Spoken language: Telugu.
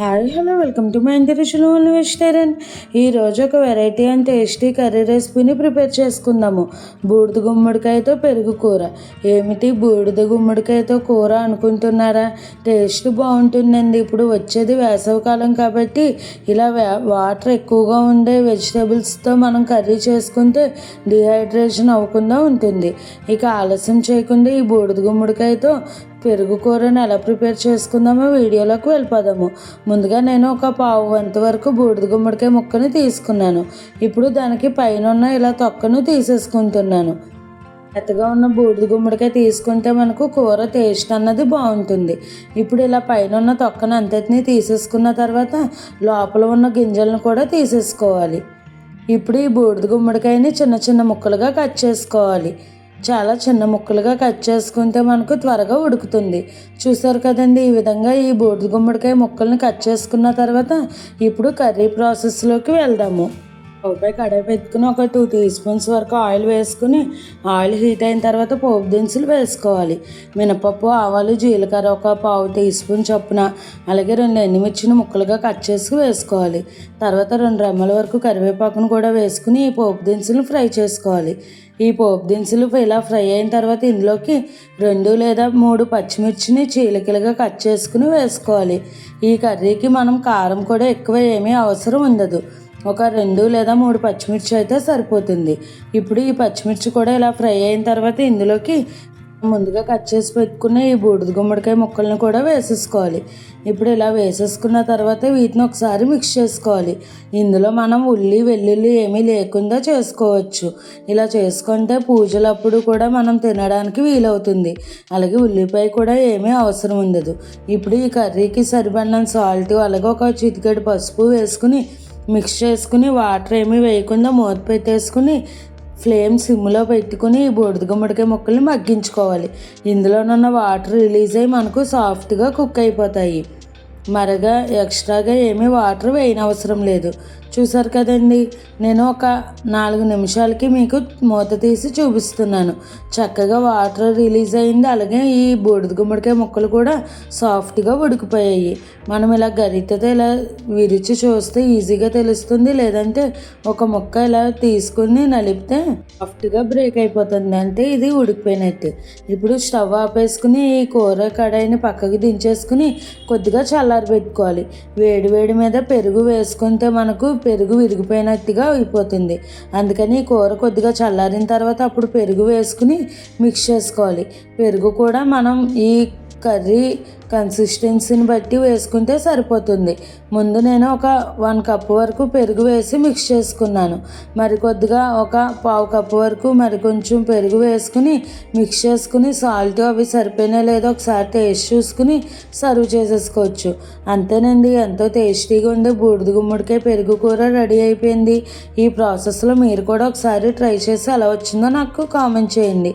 Hi hello welcome to my ఇంటి రుచులు వెజిటేరియన్ ఈరోజు ఒక వెరైటీ అండ్ టేస్టీ కర్రీ రెసిపీని ప్రిపేర్ చేసుకుందాము. బూడిద గుమ్మడికాయతో పెరుగు కూర. ఏమిటి బూడిద గుమ్మడికాయతో కూర అనుకుంటున్నారా? టేస్ట్ బాగుంటుందండి. ఇప్పుడు వచ్చేది వేసవికాలం కాబట్టి ఇలా వాటర్ ఎక్కువగా ఉండే వెజిటేబుల్స్తో మనం కర్రీ చేసుకుంటే డిహైడ్రేషన్ అవ్వకుండా ఉంటుంది. ఇక ఆలస్యం చేయకుండా ఈ బూడిద గుమ్మడికాయతో పెరుగు కూరని ఎలా ప్రిపేర్ చేసుకుందామో వీడియోలోకి వెళ్ళిపోదాము. ముందుగా నేను ఒక పావు వంత వరకు బూడిద గుమ్మడికాయ ముక్కని తీసుకున్నాను. ఇప్పుడు దానికి పైన ఉన్న ఇలా తొక్కను తీసేసుకుంటున్నాను. మెత్తగా ఉన్న బూడిద గుమ్మడికాయ తీసుకుంటే మనకు కూర టేస్ట్ అన్నది బాగుంటుంది. ఇప్పుడు ఇలా పైన ఉన్న తొక్కను అంతటినీ తీసేసుకున్న తర్వాత లోపల ఉన్న గింజలను కూడా తీసేసుకోవాలి. ఇప్పుడు ఈ బూడిద గుమ్మడికాయని చిన్న చిన్న ముక్కలుగా కట్ చేసుకోవాలి. చాలా చిన్న ముక్కలుగా కట్ చేసుకుంటే మనకు త్వరగా ఉడుకుతుంది. చూసారు కదండి ఈ విధంగా ఈ బూడిద గుమ్మడికాయ ముక్కల్ని కట్ చేసుకున్న తర్వాత ఇప్పుడు కర్రీ ప్రాసెస్లోకి వెళ్దాము. స్టవ్పై కడాయి పెట్టుకుని ఒక టూ టీ స్పూన్స్ వరకు ఆయిల్ వేసుకుని ఆయిల్ హీట్ అయిన తర్వాత పోపు దినుసులు వేసుకోవాలి. మినపప్పు ఆవాలు జీలకర్ర ఒక పావు టీ స్పూన్ చొప్పున అలాగే రెండు ఎండుమిర్చిని ముక్కలుగా కట్ చేసి వేసుకోవాలి. తర్వాత రెండు రెమ్మల వరకు కరివేపాకును కూడా వేసుకుని ఈ పోపు దినుసులు ఫ్రై చేసుకోవాలి. ఈ పోపు దినుసులు ఇలా ఫ్రై అయిన తర్వాత ఇందులోకి రెండు లేదా మూడు పచ్చిమిర్చిని చీలికలుగా కట్ చేసుకుని వేసుకోవాలి. ఈ కర్రీకి మనం కారం కూడా ఎక్కువ ఏమీ అవసరం ఉండదు. ఒక రెండు లేదా మూడు పచ్చిమిర్చి అయితే సరిపోతుంది. ఇప్పుడు ఈ పచ్చిమిర్చి కూడా ఇలా ఫ్రై అయిన తర్వాత ఇందులోకి ముందుగా కట్ చేసి పెట్టుకున్న ఈ బూడిద గుమ్మడికాయ ముక్కలను కూడా వేసేసుకోవాలి. ఇప్పుడు ఇలా వేసేసుకున్న తర్వాత వీటిని ఒకసారి మిక్స్ చేసుకోవాలి. ఇందులో మనం ఉల్లి వెల్లుల్లి ఏమీ లేకుండా చేసుకోవచ్చు. ఇలా చేసుకుంటే పూజలప్పుడు కూడా మనం తినడానికి వీలవుతుంది. అలాగే ఉల్లిపాయ కూడా ఏమీ అవసరం ఉండదు. ఇప్పుడు ఈ కర్రీకి సరిపడిన సాల్ట్ అలాగే ఒక చిటికెడు పసుపు వేసుకుని మిక్స్ చేసుకుని వాటర్ ఏమీ వేయకుండా మూత పెట్టేసుకుని ఫ్లేమ్ సిమ్లో పెట్టుకుని బొడిద గుమ్మడికాయ ముక్కల్ని మగ్గించుకోవాలి. ఇందులోనున్న వాటర్ రిలీజ్ అయ్యి మనకు సాఫ్ట్గా కుక్ అయిపోతాయి. మరగా ఎక్స్ట్రాగా ఏమీ వాటర్ వేయనవసరం లేదు. చూసారు కదండి నేను ఒక నాలుగు నిమిషాలకి మీకు మూత తీసి చూపిస్తున్నాను. చక్కగా వాటర్ రిలీజ్ అయింది. అలాగే ఈ బూడిద గుమ్మడికాయ ముక్కలు కూడా సాఫ్ట్గా ఉడికిపోయాయి. మనం ఇలా గరిటెతో ఇలా విరిచి చూస్తే ఈజీగా తెలుస్తుంది. లేదంటే ఒక ముక్క ఇలా తీసుకుని నలిపితే సాఫ్ట్గా బ్రేక్ అయిపోతుంది. అంటే ఇది ఉడికిపోయినట్టు. ఇప్పుడు స్టవ్ ఆపేసుకుని ఈ కూర కడాయిని పక్కకి దించేసుకుని కొద్దిగా చల్ల పెట్టుకోవాలి. వేడి వేడి మీద పెరుగు వేసుకుంటే మనకు పెరుగు విరిగిపోయినట్టుగా అయిపోతుంది. అందుకని కూర కొద్దిగా చల్లారిన తర్వాత అప్పుడు పెరుగు వేసుకుని మిక్స్ చేసుకోవాలి. పెరుగు కూడా మనం ఈ కర్రీ కన్సిస్టెన్సీని బట్టి వేసుకుంటే సరిపోతుంది. ముందు నేను ఒక వన్ కప్ వరకు పెరుగు వేసి మిక్స్ చేసుకున్నాను. మరి కొద్దిగా ఒక పావు కప్ వరకు మరి కొంచెం పెరుగు వేసుకుని మిక్స్ చేసుకుని సాల్ట్ అవి సరిపోయినా లేదో ఒకసారి టేస్ట్ చూసుకుని సర్వ్ చేసేసుకోవచ్చు. అంతేనండి ఎంతో టేస్టీగా ఉండే బూడిద గుమ్మడికాయ పెరుగు కూర రెడీ అయిపోయింది. ఈ ప్రాసెస్లో మీరు కూడా ఒకసారి ట్రై చేసి ఎలా వచ్చిందో నాకు కామెంట్ చేయండి.